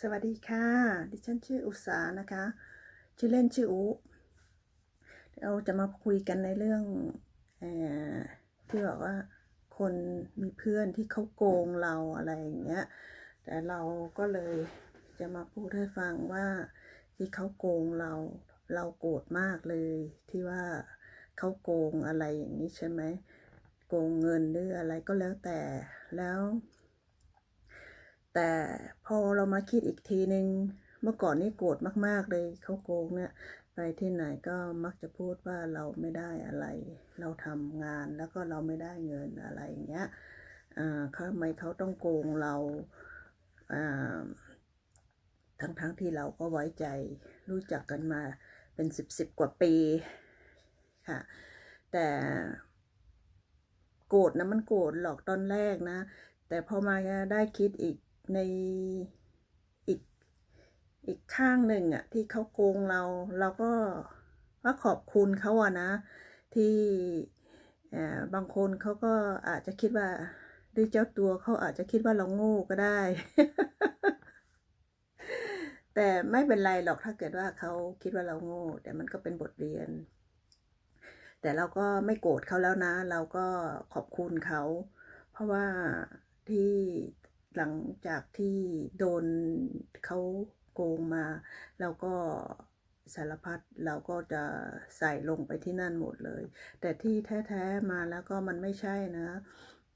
สวัสดีค่ะ ดิฉันชื่ออุษานะคะ ชื่อเล่นชื่ออุเราจะมาคุยกันในเรื่องอที่บอกว่าคนมีเพื่อนที่เขาโกงเราอะไรอย่างเงี้ย แต่เราก็เลยจะมาพูดให้ฟังว่าที่เขาโกงเรา เราโกรธมากเลยที่ว่าเขาโกงอะไรอย่างนี้ใช่ไหมโกงเงินหรืออะไรก็แล้วแต่แล้ว แต่พอเรามาคิดอีกทีนึง เมื่อก่อนนี่โกรธมาก ๆ เลยเขาโกงเนี่ย ไปที่ไหนก็มักจะพูดว่าเราไม่ได้อะไร เราทำงานแล้วก็เราไม่ได้เงินอะไรอย่างเงี้ยอ่าเขาทำไมเขาต้องโกงเราอ่าทั้งๆทที่เราก็ไว้ใจรู้จักกันมาเป็นสิบสิบกว่าปีค่ะ แต่โกรธนะมันโกรธหรอกตอนแรกนะ แต่พอมาได้คิดอีก ในอีกอีกข้างหนึ่งอะที่เขาโกงเราเราก็ว่าขอบคุณเขาอะนะ ที่เอ่อบางคนเขาก็อาจจะคิดว่าด้วยเจ้าตัวเขาอาจจะคิดว่าเราโง่ก็ได้ แต่ไม่เป็นไรหรอกถ้าเกิดว่าเขาคิดว่าเราโง่แต่มันก็เป็นบทเรียน แต่เราก็ไม่โกรธเขาแล้วนะ เราก็ขอบคุณเขา เพราะว่าที่ หลังจากที่โดนเขาโกงมาเราก็สารพัดเราก็จะใส่ลงไปที่นั่นหมดเลย แต่ที่แท้ ๆ มาแล้วก็มันไม่ใช่นะ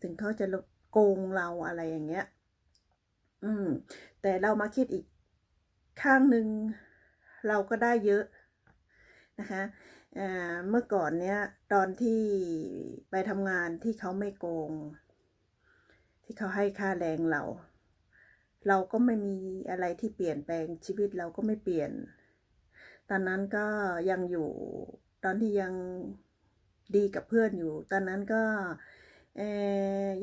ถึงเขาจะโกงเราอะไรอย่างเงี้ย อืม แต่เรามาคิดอีกข้างหนึ่งเราก็ได้เยอะนะคะเเมื่อก่อนเนี้ยตอนที่ไปทำงานที่เขาไม่โกง ที่เขาให้ค่าแรงเรา เราก็ไม่มีอะไรที่เปลี่ยนแปลงชีวิตเราก็ไม่เปลี่ยน ตอนนั้นก็ยังอยู่ตอนที่ยังดีกับเพื่อนอยู่ ตอนนั้นก็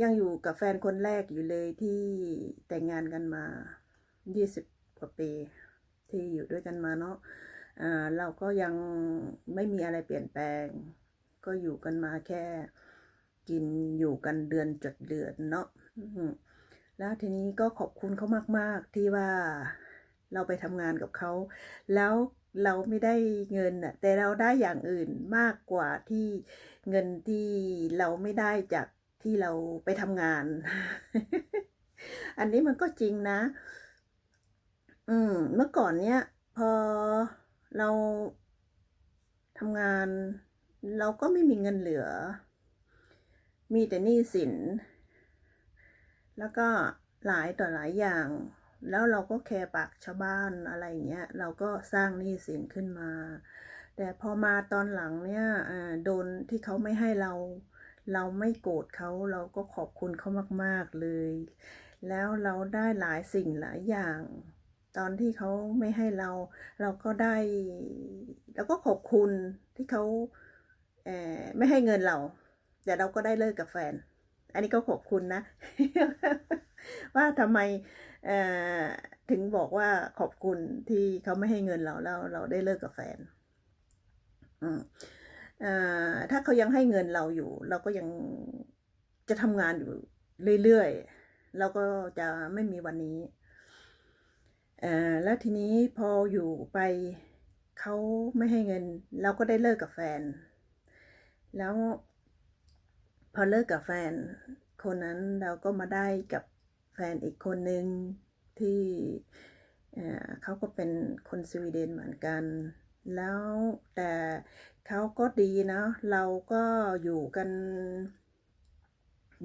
ยังอยู่กับแฟนคนแรกอยู่เลยที่แต่งงานกันมา 20 กว่าปี ที่อยู่ด้วยกันมาเนาะเราก็ยังไม่มีอะไรเปลี่ยนแปลง ก็อยู่กันมาแค่กินอยู่กันเดือนจดเดือนเนาะ แล้วทีนี้ก็ขอบคุณเขามาก ๆ ที่ว่าเราไปทำงานกับเขา แล้วเราไม่ได้เงินน่ะแต่เราได้อย่างอื่นมากกว่าที่เงินที่เราไม่ได้จากที่เราไปทำงาน อันนี้มันก็จริงนะ อืม เมื่อก่อนเนี้ย พอเราทำงาน เราก็ไม่มีเงินเหลือ มีแต่หนี้สิน แล้วก็หลายต่อหลายอย่าง แล้วเราก็แคร์ปากชาวบ้านอะไรเงี้ย เราก็สร้างหนี้สินขึ้นมา แต่พอมาตอนหลังเนี่ยโดนที่เขาไม่ให้เรา เราไม่โกรธเขาเราก็ขอบคุณเขามาก ๆเลย แล้วเราได้หลายสิ่งหลายอย่างตอนที่เขาไม่ให้เราเราก็ได้เราก็ขอบคุณที่เขาเออไม่ให้เงินเรา แต่เราก็ได้เลิกกับแฟน อันนี้ก็ขอบคุณนะ ว่าทำไมถึงบอกว่าขอบคุณที่เขาไม่ให้เงินเราแล้วเราได้เลิกกับแฟนถ้าเขายังให้เงินเราอยู่ เราก็ยังจะทำงานอยู่เรื่อยๆเราก็จะไม่มีวันนี้แล้วทีนี้พออยู่ไปเขาไม่ให้เงิน เราก็ได้เลิกกับแฟน แล้ว พอเลิกกับแฟน คนนั้นเราก็มาได้กับแฟนอีกคนหนึ่งที่เขาก็เป็นคนสวีเดนเหมือนกัน แล้วแต่เขาก็ดีนะ เราก็อยู่กัน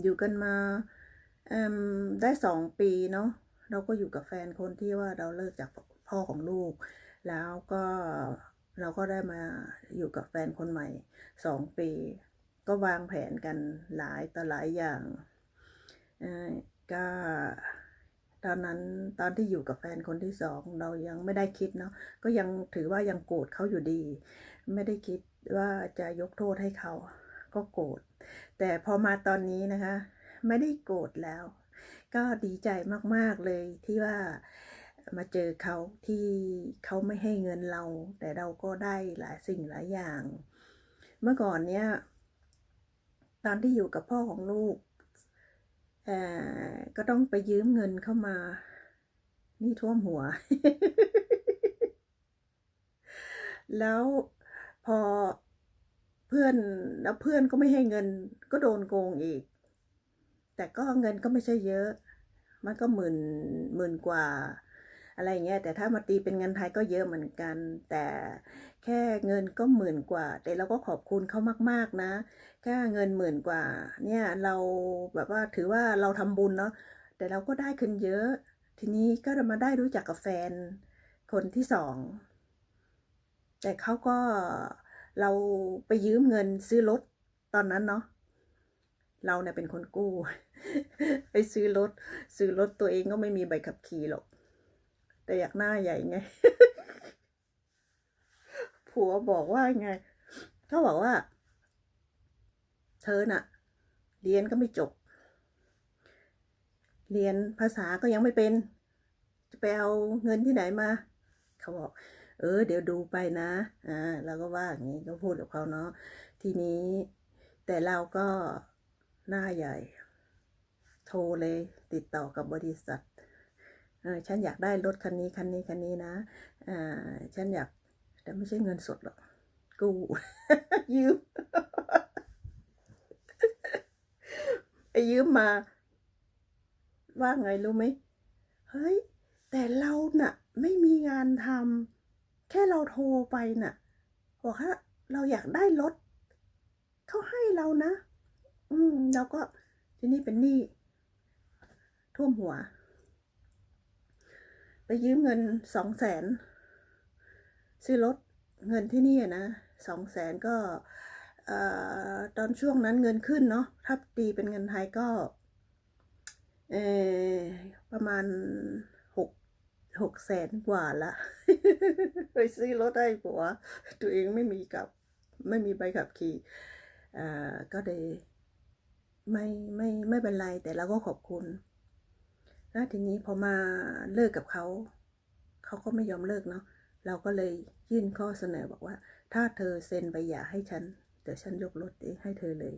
อยู่กันมาได้สองปีเนาะเราก็อยู่กับแฟนคนที่ว่าเราเลิกจากพ่อของลูก แล้วก็เราก็ได้มาอยู่กับแฟนคนใหม่สองปี ก็วางแผนกันหลายต่อหลายอย่างก็ตอนนั้นตอนที่อยู่กับแฟนคนที่สองเรายังไม่ได้คิดเนาะก็ยังถือว่ายังโกรธเขาอยู่ดี ไม่ได้คิดว่าจะยกโทษให้เขาก็โกรธแต่พอมาตอนนี้นะคะ ไม่ได้โกรธแล้ว ก็ดีใจมากๆเลยที่ว่ามาเจอเขาที่เขาไม่ให้เงินเรา แต่เราก็ได้หลายสิ่งหลายอย่าง เมื่อก่อนเนี้ย ตอนที่อยู่กับพ่อของลูกก็ต้องไปยืมเงินเข้ามา นี่ท่วมหัว แล้วพอเพื่อนแล้วเพื่อนก็ไม่ให้เงิน ก็โดนโกงอีก แต่ก็เงินก็ไม่ใช่เยอะ มันก็หมื่นหมื่นกว่า อะไรอย่างเงี้ย แต่ถ้ามาตีเป็นเงินไทยก็เยอะเหมือนกัน แต่ แค่เงินก็หมื่นกว่า แต่เราก็ขอบคุณเขามาก ๆนะแค่เงินหมื่นกว่า เนี่ยเราแบบว่าถือว่าเราทำบุญเนาะแต่เราก็ได้ขึ้นเยอะ ทีนี้ก็มาได้รู้จักกับแฟนคนที่สอง แต่เขาก็เราไปยืมเงินซื้อรถตอนนั้นเนาะเราเนี่ยเป็นคนกู้ ไปซื้อรถ ซื้อรถตัวเองก็ไม่มีใบขับขี่หรอก แต่อยากหน้าใหญ่ไง ผัวบอกว่าไงเขาบอกว่า เธอน่ะ เรียนก็ไม่จบ เรียนภาษาก็ยังไม่เป็น จะไปเอาเงินที่ไหนมา เขาบอก เออ เดี๋ยวดูไปนะ อ่าเราก็ว่าอย่างนี้ก็พูดกับเขาเนาะทีนี้ แต่เราก็หน้าใหญ่ โทรเลยติดต่อกับบริษัทเออฉันอยากได้รถคันนี้คันนี้คันนี้นะอ่าฉันอยาก แต่ไม่ใช่เงินสดหรอกกู้ยืมไปยืมมา ว่าไงรู้ไหมเฮ้ย แต่เราน่ะ ไม่มีงานทำแค่เราโทรไปน่ะบอกว่าเราอยากได้รถเขาให้เรานะ อืมเราก็ทีนี้เป็นหนี้ท่วมหัว ไปยืมเงินสองแสน ซื้อรถเงินที่นี่อะนะสองแสนก็อตอนช่วงนั้นเงินขึ้นเนาะถ้าตีเป็นเงินไทยก็ประมาณหกหกแสนกว่าละไปซื้อรถให้ผัวตัวเองไม่มีกับไม่มีใบขับขี่ก็เลยไม่ไม่ไม่เป็นไรแต่เราก็ขอบคุณแล้วทีนี้พอมาเลิกกับเขา เขาก็ไม่ยอมเลิกเนาะ เราก็เลยยื่นข้อเสนอบอกว่า ถ้าเธอเซ็นใบหย่าให้ฉัน เดี๋ยวฉันยกรถเองให้เธอเลย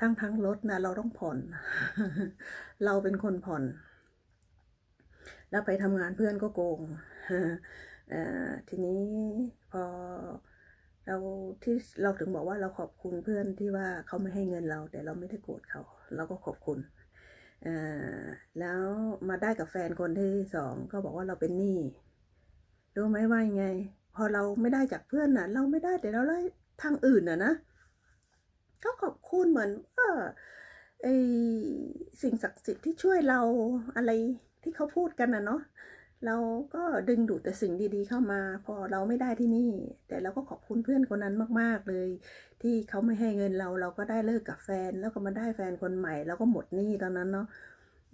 ทั้งทั้งรถนะเราต้องผ่อน เราเป็นคนผ่อน แล้วไปทำงานเพื่อนก็โกงทีนี้พอเราที่เราถึงบอกว่าเราขอบคุณเพื่อนที่ว่าเขาไม่ให้เงินเรา แต่เราไม่ได้โกรธเขา เราก็ขอบคุณแล้วมาได้กับแฟนคนที่สองก็บอกว่าเราเป็นหนี้ รู้ไหมว่ายังไง พอเราไม่ได้จากเพื่อนน่ะ เราไม่ได้แต่เราได้ทางอื่นน่ะนะก็ขอบคุณเหมือนว่าไอสิ่งศักดิ์สิทธิ์ที่ช่วยเราอะไรที่เขาพูดกันน่ะเนาะเราก็ดึงดูดแต่สิ่งดีๆเข้ามา พอเราไม่ได้ที่นี่ แต่เราก็ขอบคุณเพื่อนคนนั้นมากๆเลย ที่เขาไม่ให้เงินเราเราก็ได้เลิกกับแฟน แล้วก็มาได้แฟนคนใหม่ แล้วก็หมดหนี้ตอนนั้นเนาะ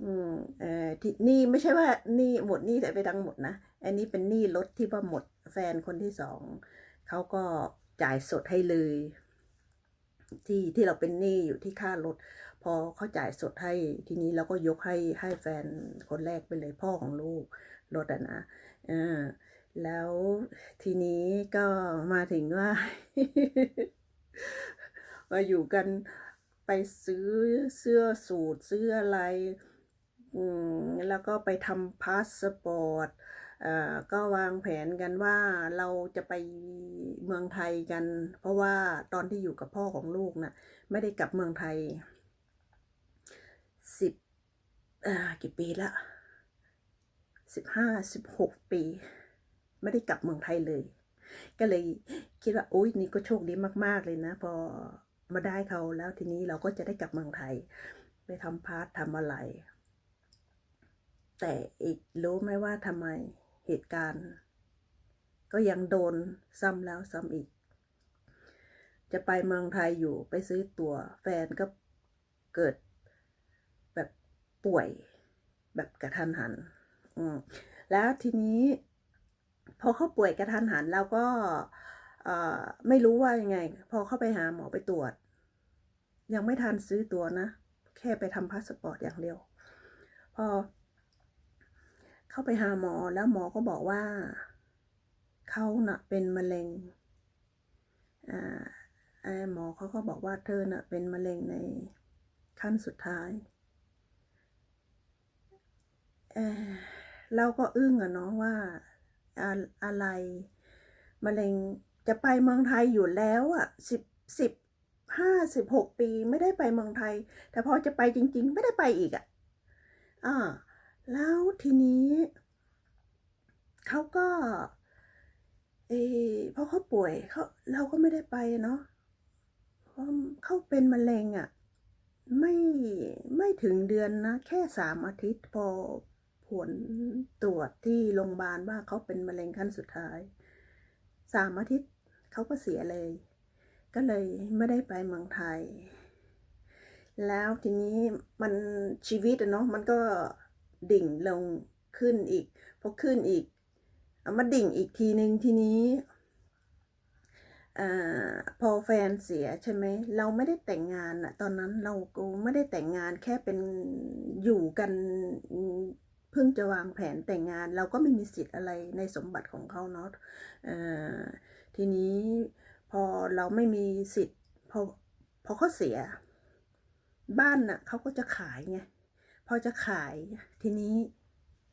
อืมเอ่อที่หนี้ไม่ใช่ว่าหนี้หมดหนี้แต่ไปดังหมดนะ อันนี้เป็นหนี้รถที่ว่าหมดแฟนคนที่สองเขาก็จ่ายสดให้เลย ที่ที่เราเป็นหนี้อยู่ที่ค่ารถ พอเขาจ่ายสดให้ทีนี้เราก็ยกให้ให้แฟนคนแรกไปเลยพ่อของลูกรถอะนะอแล้วทีนี้ก็มาถึงว่า มาอยู่กันไปซื้อเสื้อสูทซื้ออะไร แล้วก็ไปทำพาสปอร์ต ก็วางแผนกันว่าเราจะไปเมืองไทยกัน เพราะว่าตอนที่อยู่กับพ่อของลูกน่ะไม่ได้กลับเมืองไทยสิบกี่ปีละสิบห้าสิบหกปี ไม่ได้กลับเมืองไทยเลย ก็เลยคิดว่าโอ๊ยนี่ก็โชคดีมาก ๆ เลยนะ พอมาได้เขาแล้วทีนี้เราก็จะได้กลับเมืองไทย ไปทำพาร์ททำอะไร แต่อีกรู้ไหมว่าทำไม เหตุการณ์ ก็ยังโดนซ้ำแล้วซ้ำอีก จะไปเมืองไทยอยู่ไปซื้อตัว๋วแฟนก็เกิดแบบป่วยแบบกระทันหัน อืมแล้วทีนี้พอเขาป่วยกระทันหันเราก็ไม่รู้ว่ายังไง พอเข้าไปหาหมอไปตรวจ ยังไม่ทันซื้อตัวนะ แค่ไปทำพาสปอร์ตอย่างเดียว พอ เข้าไปหาหมอแล้วหมอก็บอกว่าเขาน่ะเป็นมะเร็งอ่าไอ้หมอเขาก็บอกว่าเธอน่ะเป็นมะเร็งในขั้นสุดท้ายเราก็อึ้งอะเนาะว่าอะอะไรมะเร็งจะไปเมืองไทยอยู่แล้วอะสิบสิบห้าสิบหกปีไม่ได้ไปเมืองไทย แต่พอจะไปจริง ๆ ไม่ได้ไปอีกอะอ่า แล้วทีนี้เขาก็เออพอเขาป่วยเขาเราก็ไม่ได้ไปเนาะเพราะเขาเป็นมะเร็งอะไม่ไม่ถึงเดือนนะ แค่สามอาทิตย์พอผลตรวจที่โรงพยาบาลว่าเขาเป็นมะเร็งขั้นสุดท้ายสามอาทิตย์เขาก็เสียเลย ก็เลยไม่ได้ไปเมืองไทย แล้วทีนี้มันชีวิตเนาะมันก็ ดิ่งลงขึ้นอีกพอขึ้นอีกเอามาดิ่งอีกทีหนึ่งทีนี้อาพอแฟนเสียใช่ไหมเราไม่ได้แต่งงานอะตอนนั้นเราก็ไม่ได้แต่งงานแค่เป็นอยู่กันเพิ่งจะวางแผนแต่งงาน เราก็ไม่มีสิทธิ์อะไรในสมบัติของเขาเนาะอ่อทีนี้พอเราไม่มีสิทธิ์พอพอเขาเสีย บ้านน่ะเขาก็จะขายไง พอจะขายทีนี้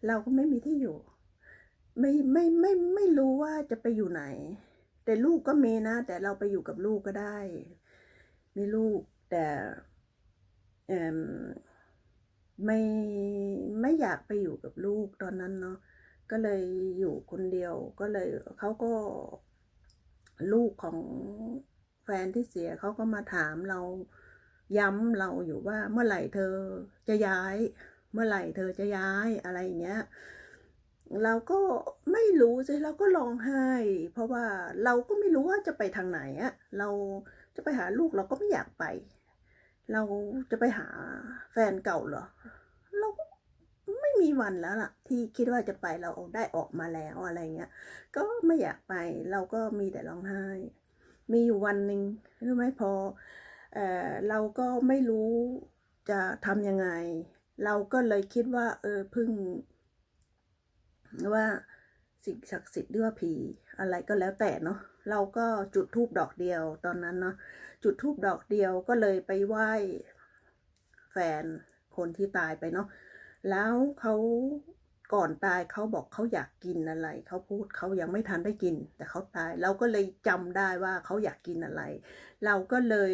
เราก็ไม่มีที่อยู่ ไม่ไม่ไม่ไม่รู้ว่าจะไปอยู่ไหน แต่ลูกก็มีนะ แต่เราไปอยู่กับลูกก็ได้ มีลูกแต่เอมไม่ไม่อยากไปอยู่กับลูกตอนนั้นเนาะก็เลยอยู่คนเดียวก็เลยเขาก็ลูกของแฟนที่เสียเขาก็มาถามเรา ย้ำเราอยู่ว่าเมื่อไหร่เธอจะย้าย เมื่อไหร่เธอจะย้ายอะไรอย่างเงี้ยเราก็ไม่รู้สิเราก็ร้องไห้ เพราะว่าเราก็ไม่รู้ว่าจะไปทางไหนอะเราจะไปหาลูกเราก็ไม่อยากไป เราจะไปหาแฟนเก่าเหรอเราก็ไม่มีวันแล้วล่ะ ที่คิดว่าจะไปเราได้ออกมาแล้วอะไรเงี้ยก็ไม่อยากไปเราก็มีแต่ร้องไห้ มีอยู่วันหนึ่งรู้ไหมพอ เออเราก็ไม่รู้จะทำยังไง เราก็เลยคิดว่า เออพึ่ง ว่าสิ่งศักดิ์สิทธิ์หรือว่าผีอะไรก็แล้วแต่เนาะเราก็จุดธูปดอกเดียวตอนนั้นเนาะจุดธูปดอกเดียวก็เลยไปไหว้แฟนคนที่ตายไปเนาะแล้วเขาก่อนตายเขาบอกเขาอยากกินอะไรเขาพูดเขายังไม่ทันได้กิน แต่เขาตาย เราก็เลยจำได้ว่าเขาอยากกินอะไร เราก็เลย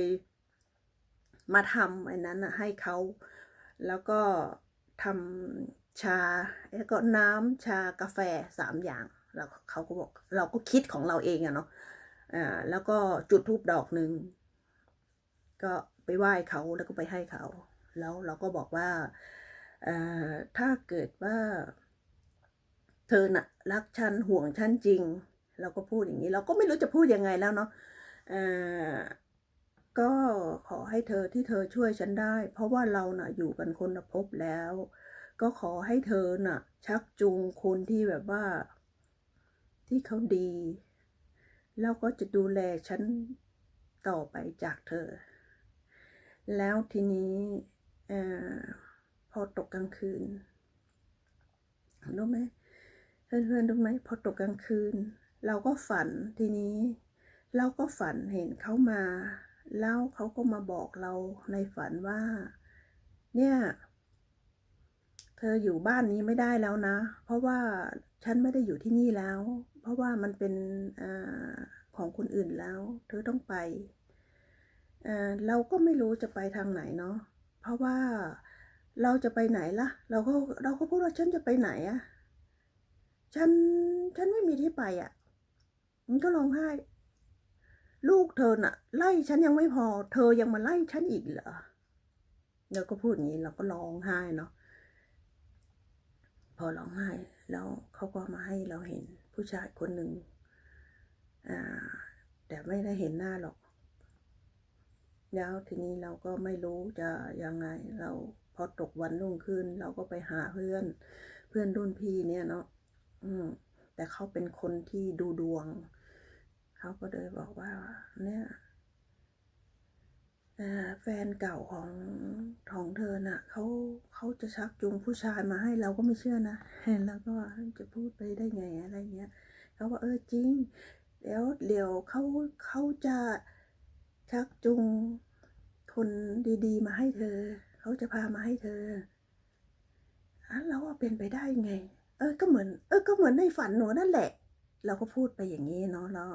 มาทำอันนั้นนะให้เขาแล้วก็ทำชาแล้วก็น้ำชากาแฟสามอย่างแล้วเขาก็บอกเราก็คิดของเราเองอะเนาะอ่าแล้วก็จุดธูปดอกหนึ่งก็ไปไหว้เขาแล้วก็ไปให้เขา แล้วเราก็บอกว่าถ้าเกิดว่า เธอน่ะรักฉันห่วงฉันจริง เราก็พูดอย่างนี้ เราก็ไม่รู้จะพูดยังไงแล้วเนาะ ก็ขอให้เธอที่เธอช่วยฉันได้ เพราะว่าเราน่ะอยู่กันคนละภพแล้ว ก็ขอให้เธอน่ะ ชักจูงคนที่แบบว่า ที่เขาดี แล้วก็จะดูแลฉันต่อไปจากเธอ แล้วทีนี้อพอตกกลางคืนรู้ไหมเพื่อนๆรู้ไหมพอตกกลางคืน เราก็ฝันทีนี้ เราก็ฝันเห็นเขามา แล้วเขาก็มาบอกเราในฝันว่า เนี่ย เธออยู่บ้านนี้ไม่ได้แล้วนะ เพราะว่าฉันไม่ได้อยู่ที่นี่แล้ว เพราะว่ามันเป็นอของคนอื่นแล้ว เธอต้องไปเราก็ไม่รู้จะไปทางไหนเนาะเพราะว่าเราจะไปไหนล่ะ เราก็เราก็พูดว่าฉันจะไปไหนอะฉันฉันไม่มีที่ไปอะมันก็ร้องไห้ ลูกเธอน่ะ ไล่ฉันยังไม่พอ เธอยังมาไล่ฉันอีกเหรอเราก็พูดอย่างนี้เราก็ร้องไห้เนาะพอร้องไห้แล้วเขาก็มาให้เราเห็นผู้ชายคนหนึ่งแต่ไม่ได้เห็นหน้าหรอก แล้วทีนี้เราก็ไม่รู้จะยังไงเราพอตกวันรุ่งขึ้น เราก็ไปหาเพื่อน เพื่อนรุ่นพี่เนี่ยเนาะอืมแต่เขาเป็นคนที่ดูดวง เขาก็เลยบอกว่า เนี่ยแฟนเก่าของของเธอน่ะเขาเขาจะชักจูงผู้ชายมาให้เราก็ไม่เชื่อนะแล้วก็จะพูดไปได้ไงอะไรเงี้ยเขาว่าเออจริง เดี๋ยวเดี๋ยวเขาเขาจะชักจูงคนดีๆ มาให้เธอ เขาจะพามาให้เธออะเราว่าเป็นไปได้ไง เออก็เหมือน เออก็เหมือนในฝันหนูนั่นแหละ เราก็พูดไปอย่างนี้เนาะแล้ว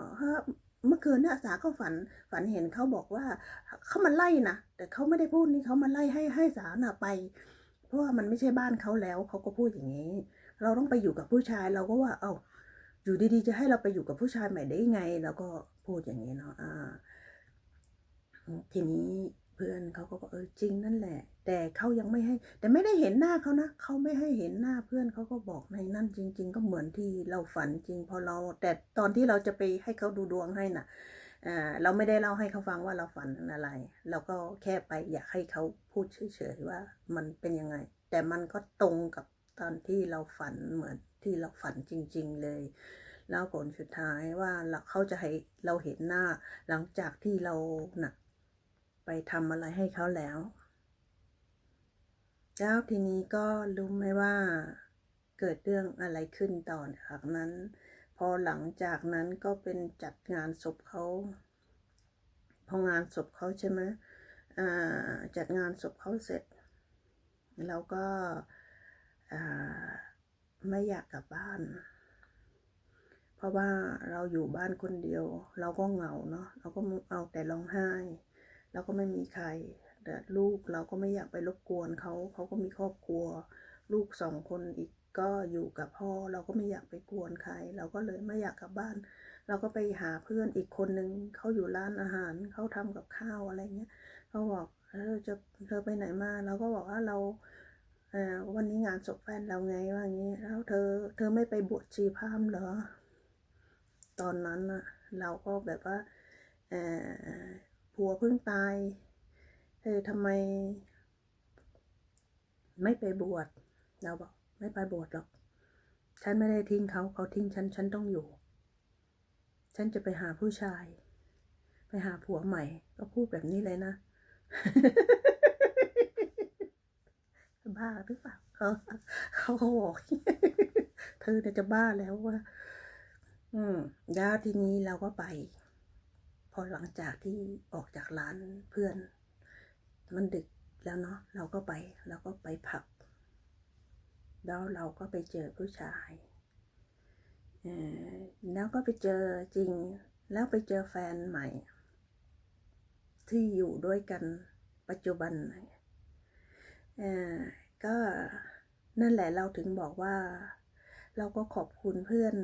เมื่อคืนเนี่ยสาก็ฝันฝันเห็นเขาบอกว่าเขามาไล่นะแต่เขาไม่ได้พูดนี่เขามาไล่ให้ให้สาน่ะไป เพราะว่ามันไม่ใช่บ้านเขาแล้วเขาก็พูดอย่างนี้ เราต้องไปอยู่กับผู้ชายเราก็ว่าเอ้าอยู่ดีๆ จะให้เราไปอยู่กับผู้ชายใหม่ได้ไง แล้วก็พูดอย่างนี้เนาะอ่าทีนี้เพื่อนเขาก็บอกเออจริงนั่นแหละ แต่เขายังไม่ให้ แต่ไม่ได้เห็นหน้าเขานะเขาไม่ให้เห็นหน้าเพื่อนเขาก็บอกในนั่นจริง ๆ ก็เหมือนที่เราฝันจริง พอเรา แต่ตอนที่เราจะไปให้เขาดูดวงให้น่ะอ่าเราไม่ได้เล่าให้เขาฟังว่าเราฝันอะไร เราก็แค่ไปอยากให้เขาพูดเฉยๆว่ามันเป็นยังไง แต่มันก็ตรงกับตอนที่เราฝันเหมือนที่เราฝันจริง ๆ เลย แล้วผลสุดท้ายว่าเขาจะให้เราเห็นหน้าหลังจากที่เราน่ะไปทำอะไรให้เขาแล้ว แล้วทีนี้ก็รู้ไหมว่าเกิดเรื่องอะไรขึ้นต่อจากนั้น พอหลังจากนั้นก็เป็นจัดงานศพเขาพองานศพเขาใช่ไหมจัดงานศพเขาเสร็จเราก็ไม่อยากกลับบ้าน เพราะว่าเราอยู่บ้านคนเดียว เราก็เหงาเนาะเราก็เอาแต่ร้องไห้ เราก็ไม่มีใคร แต่ลูกเราก็ไม่อยากไปรบกวนเขาเขาก็มีครอบครัว ลูกสองคนอีกก็อยู่กับพ่อเราก็ไม่อยากไปกวนใคร เราก็เลยไม่อยากกลับบ้าน เราก็ไปหาเพื่อนอีกคนนึงเขาอยู่ร้านอาหารเขาทำกับข้าวอะไรเงี้ยเขาบอกเออจะเธอไปไหนมาเราก็บอกว่าเราเวันนี้งานศพแฟนเราไงว่างี้ แล้วเธอเธอไม่ไปบวชชีพราหมณ์เหรอ ตอนนั้นน่ะเราก็แบบว่าผัวเพิ่งตาย เออทำไม ไม่ไปบวชเราบอก ไม่ไปบวชหรอก ฉันไม่ได้ทิ้งเขาเขาทิ้งฉัน ฉันต้องอยู่ ฉันจะไปหาผู้ชาย ไปหาผัวใหม่ ก็พูดแบบนี้เลยนะบ้าหรือเปล่าเขาเขาบอกเธอเนี่ยจะบ้าแล้วว่า อืมแล้วทีนี้เราก็ไป พอหลังจากที่ออกจากร้านเพื่อน มันดึกแล้วเนาะเราก็ไปเราก็ไปผับแล้วเราก็ไปเจอผู้ชายเออแล้วก็ไปเจอจริง แล้วไปเจอแฟนใหม่ ที่อยู่ด้วยกันปัจจุบันเออก็นั่นแหละเราถึงบอกว่า เราก็ขอบคุณเพื่อน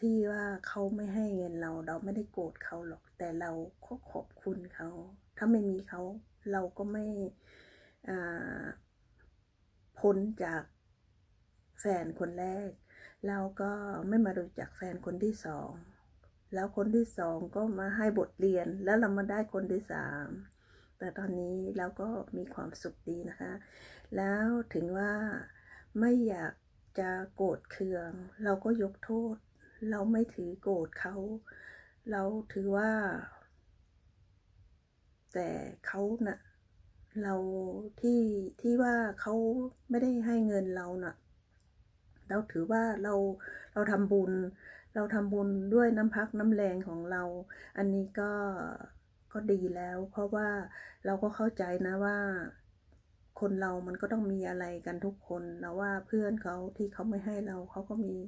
ที่ว่าเขาไม่ให้เงินเรา เราไม่ได้โกรธเขาหรอก แต่เราก็ขอบคุณเขา ถ้าไม่มีเขา เราก็ไม่พ้นจากแฟนคนแรก เราก็ไม่มารู้จักแฟนคนที่สอง แล้วคนที่สองก็มาให้บทเรียน แล้วเรามาได้คนที่สาม แต่ตอนนี้เราก็มีความสุขดีนะคะ แล้วถึงว่าไม่อยากจะโกรธเคือง เราก็ยกโทษ เราไม่ถือโกรธเขา เราถือว่า แต่เขาน่ะเราที่ที่ว่าเขาไม่ได้ให้เงินเราน่ะ เราถือว่าเราเราทำบุญ เราทำบุญด้วยน้ำพักน้ำแรงของเรา อันนี้ก็ก็ดีแล้ว เพราะว่าเราก็เข้าใจนะว่าคนเรามันก็ต้องมีอะไรกันทุกคนแล้วว่าเพื่อนเขาที่เขาไม่ให้เราเขาก็มี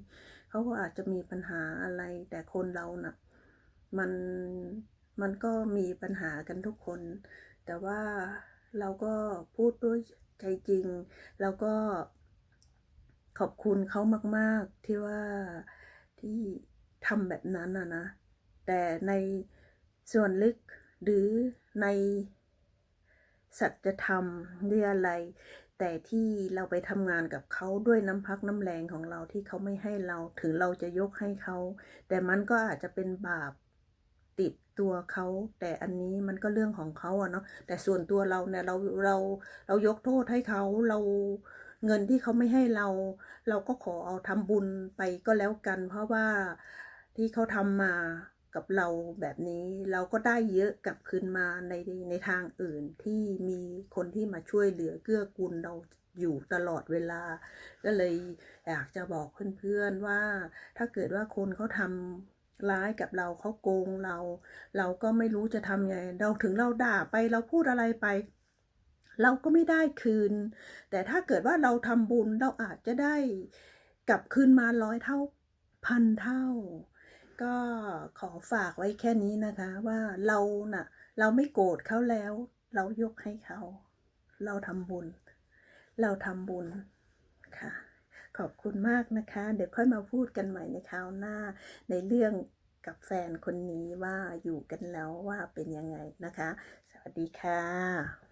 เขาก็อาจจะมีปัญหาอะไร แต่คนเราน่ะ มัน มันก็มีปัญหากันทุกคน แต่ว่าเราก็พูดด้วยใจจริง แล้วก็ขอบคุณเขามาก ๆ ที่ว่าที่ทำแบบนั้นนะนะ แต่ในส่วนลึกหรือในสัจธรรมหรืออะไร แต่ที่เราไปทำงานกับเขาด้วยน้ำพักน้ำแรงของเราที่เขาไม่ให้เราถึงเราจะยกให้เขา แต่มันก็อาจจะเป็นบาป ติดตัวเขาแต่อันนี้มันก็เรื่องของเขาอะเนาะแต่ส่วนตัวเราเนี่ยเราเราเรายกโทษให้เขาเราเงินที่เขาไม่ให้เรา เราก็ขอเอาทำบุญไปก็แล้วกัน เพราะว่าที่เขาทำมากับเราแบบนี้เราก็ได้เยอะกลับคืนมาในในทางอื่นที่มีคนที่มาช่วยเหลือเกื้อกูลเราอยู่ตลอดเวลา ก็เลยอยากจะบอกเพื่อนๆว่าถ้าเกิดว่าคนเขาทำ ร้ายกับเราเขาโกงเรา เราก็ไม่รู้จะทำยังไงเราถึงเราด่าไปเราพูดอะไรไป เราก็ไม่ได้คืน แต่ถ้าเกิดว่าเราทำบุญเราอาจจะได้กลับคืนมาร้อยเท่าพันเท่า ก็ขอฝากไว้แค่นี้นะคะว่าเราน่ะ เราไม่โกรธเขาแล้ว เรายกให้เขา เราทำบุญ เราทำบุญค่ะ ขอบคุณมากนะคะ เดี๋ยวค่อยมาพูดกันใหม่ในคราวหน้า ในเรื่องกับแฟนคนนี้ว่าอยู่กันแล้วว่าเป็นยังไงนะคะ สวัสดีค่ะ